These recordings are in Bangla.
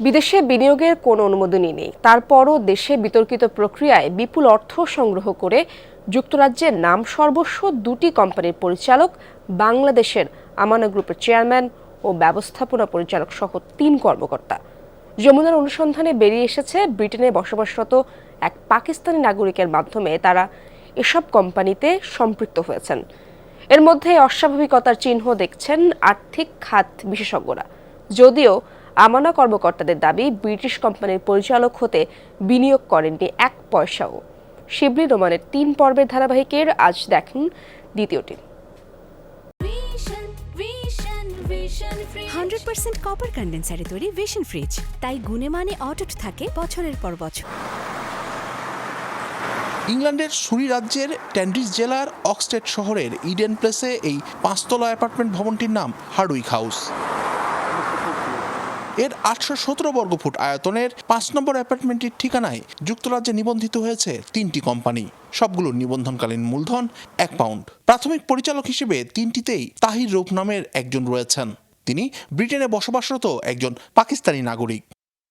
বিদেশে বিনিয়োগের কোনো অনুমোদনই নেই। তারপরও দেশে বিতর্কিত প্রক্রিয়ায় বিপুল অর্থ সংগ্রহ করে যুক্তরাজ্যের নাম সর্বস্ব দুটি কোম্পানির পরিচালক, বাংলাদেশের আমানা গ্রুপের চেয়ারম্যান ও ব্যবস্থাপনা পরিচালক সহ তিন কর্মকর্তা। যমুনার অনুসন্ধানে বেরিয়ে এসেছে ব্রিটেনে বসবাসরত এক পাকিস্তানি নাগরিকের মাধ্যমে তারা এসব কোম্পানিতে সম্পৃক্ত হয়েছেন। এর মধ্যে অস্বাভাবিকতার চিহ্ন দেখছেন আর্থিক খাত বিশেষজ্ঞরা। যদিও আমানা কর্মকর্তাদের দাবি ব্রিটিশ কোম্পানির পরিচালক হতে বিনিয়োগ করেননি এক পয়সাও। শিবলি রোমানের তিন পর্বের ধারাবাহিকের আজ দেখেন দ্বিতীয়টি. হান্ড্রেড পার্সেন্ট কপার কন্ডেন্সারে তৈরি ভিশন ফ্রিজ তাই গুণে মানে অটুট থাকে বছরের পর বছর। ইংল্যান্ডের সুরি রাজ্যের ট্যান্ডিস জেলার অক্সটেড শহরের ইডেন প্লেসে এই পাঁচতলা অ্যাপার্টমেন্ট ভবনটির নাম হার্ডউইক হাউস। এর আটশো সতেরো বর্গফুট আয়তনের পাঁচ নম্বর অ্যাপার্টমেন্টটির ঠিকানায় যুক্তরাজ্যে নিবন্ধিত হয়েছে তিনটি কোম্পানি। সবগুলোর নিবন্ধনকালীন মূলধন, এক পাউন্ড। প্রাথমিক পরিচালক হিসেবে তিনটিতেই তাহির রূপ নামের একজন রয়েছেন। তিনি ব্রিটেনে বসবাসরত একজন পাকিস্তানি নাগরিক।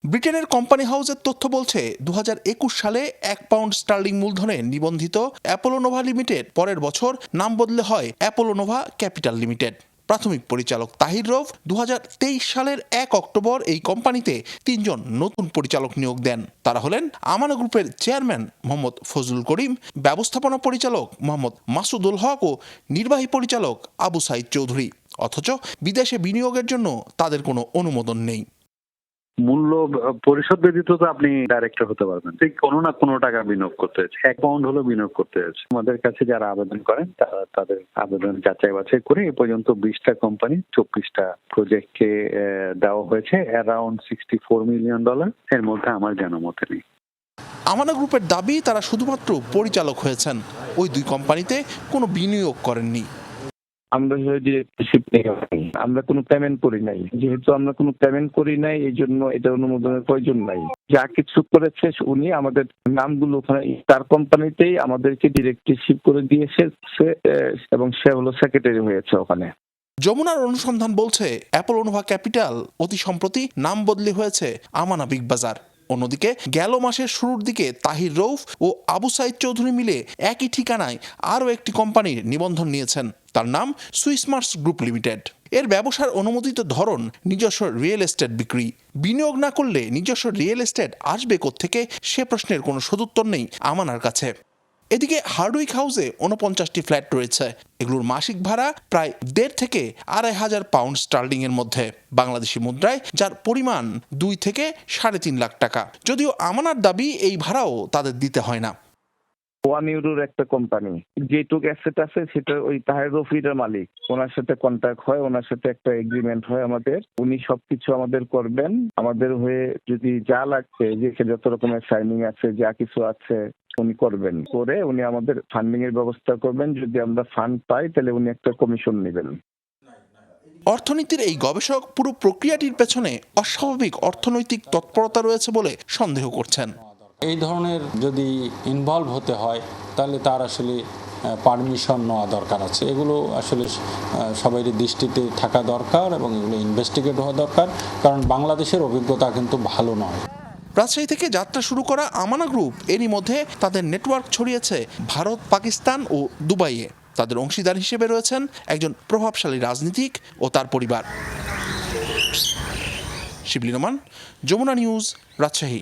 ব্রিটেনের কোম্পানি হাউসের তথ্য বলছে দু হাজার একুশ সালে এক পাউন্ড স্টার্লিং মূলধনে নিবন্ধিত অ্যাপোলো নোভা লিমিটেড পরের বছর নাম বদলে হয় অ্যাপোলো নোভা ক্যাপিটাল লিমিটেড। প্রাথমিক পরিচালক তাহির রফ দু হাজার তেইশ সালের এক অক্টোবর এই কোম্পানিতে তিনজন নতুন পরিচালক নিয়োগ দেন। তারা হলেন আমানা গ্রুপের চেয়ারম্যান মোহাম্মদ ফজলুল করিম, ব্যবস্থাপনা পরিচালক মোহাম্মদ মাসুদুল হক ও নির্বাহী পরিচালক আবু সাইদ চৌধুরী। অথচ বিদেশে বিনিয়োগের জন্য তাদের কোনো অনুমোদন নেই। মূল্য পরিশোধ ব্যতীত তো আপনি ডাইরেক্টর হতে পারবেন। ঠিক কোনো না কোনো টাকা বিনিয়োগ করতে হয়েছে। এক পাউন্ড হলো বিনিয়োগ করতে হয়েছে। আমাদের কাছে যারা আবেদন করেন, তারা তাদের আবেদন যাচাই বাছাই করে এ পর্যন্ত বিশটা কোম্পানি চব্বিশটা প্রজেক্টকে দেওয়া হয়েছে। Around sixty four million dollar এর মধ্যে আমার জানামতে নেই। আমানা গ্রুপের দাবি, তারা শুধুমাত্র পরিচালক হয়েছেন। ওই দুই কোম্পানিতে কোনো বিনিয়োগ করেননি। আমরা ডিরেক্টরশিপ নেই। আমরা কোনো পেমেন্ট করি নাই। যেহেতু আমরা কোনো পেমেন্ট করি নাই, এই জন্য এটা অনুমোদনের প্রয়োজন নাই। যা কিছু করেছে উনি আমাদের নামগুলো ওখানে, তার কোম্পানিতেই আমাদেরকে ডিরেক্টরশিপ করে দিয়েছে এবং সে হলো সেক্রেটারি হয়েছে ওখানে। যমুনার অনুসন্ধান বলছে অ্যাপোলোনোভা ক্যাপিটাল অতি সম্প্রতি নাম বদলি হয়েছে আমানা বিগ বাজার। অন্যদিকে গেল মাসের শুরুর দিকে তাহির রৌফ ও আবু সাইদ চৌধুরী মিলে একই ঠিকানায় আরও একটি কোম্পানির নিবন্ধন নিয়েছেন। তার নাম সুইসমার্স গ্রুপ লিমিটেড। এর ব্যবসার অনুমোদিত ধরন নিজস্ব রিয়েল এস্টেট বিক্রি। বিনিয়োগ না করলে নিজস্ব রিয়েল এস্টেট আসবে থেকে সে প্রশ্নের কোনো সদুত্তর নেই আমানার কাছে। এদিকে হার্ডউইক হাউসে উনপঞ্চাশটি ফ্ল্যাট রয়েছে। এগুলোর মাসিক ভাড়া প্রায় দেড় থেকে আড়াই হাজার পাউন্ড স্টার্লিং এর মধ্যে বাংলাদেশি মুদ্রায়, যার পরিমাণ দুই থেকে সাড়ে তিন লাখ টাকা। যদিও আমানার দাবি এই ভাড়াও তাদের দিতে হয় না। ওয়ান ইউরোর একটা কোম্পানি যেটুক অ্যাসেট আছে সেটা ওই তাহের রফিরের মালিক। ওনার সাথে কন্ট্যাক্ট হয়, ওনার সাথে একটা এগ্রিমেন্ট হয় আমাদের। উনি সবকিছু আমাদের করবেন। আমাদের হয়ে যদি যা লাগছে, যে যত রকমের সাইনিং আছে, যা কিছু আছে উনি করবেন। করে উনি আমাদের ফান্ডিং এর ব্যবস্থা করবেন। যদি আমরা ফান্ড পাই তাহলে উনি একটা কমিশন নেবেন। অর্থনীতির এই গবেষক পুরো প্রক্রিয়াটির পেছনে অস্বাভাবিক অর্থনৈতিক তৎপরতা রয়েছে বলে সন্দেহ করছেন। এই ধরনের যদি ইনভলভ হতে হয় তাহলে তার আসলে পারমিশন নেওয়া দরকার আছে। এগুলো আসলে আহ, সবারই দৃষ্টিতে থাকা দরকার এবং এগুলো ইনভেস্টিগেট হওয়া দরকার। কারণ বাংলাদেশের অভিজ্ঞতা কিন্তু ভালো নয়। রাজশাহী থেকে যাত্রা শুরু করা আমানা গ্রুপ এরই মধ্যে তাদের নেটওয়ার্ক ছড়িয়েছে ভারত, পাকিস্তান ও দুবাইয়ে। তাদের অংশীদার হিসেবে রয়েছেন একজন প্রভাবশালী রাজনীতিক ও তার পরিবার। শিবলী রমান যমুনা নিউজ, রাজশাহী।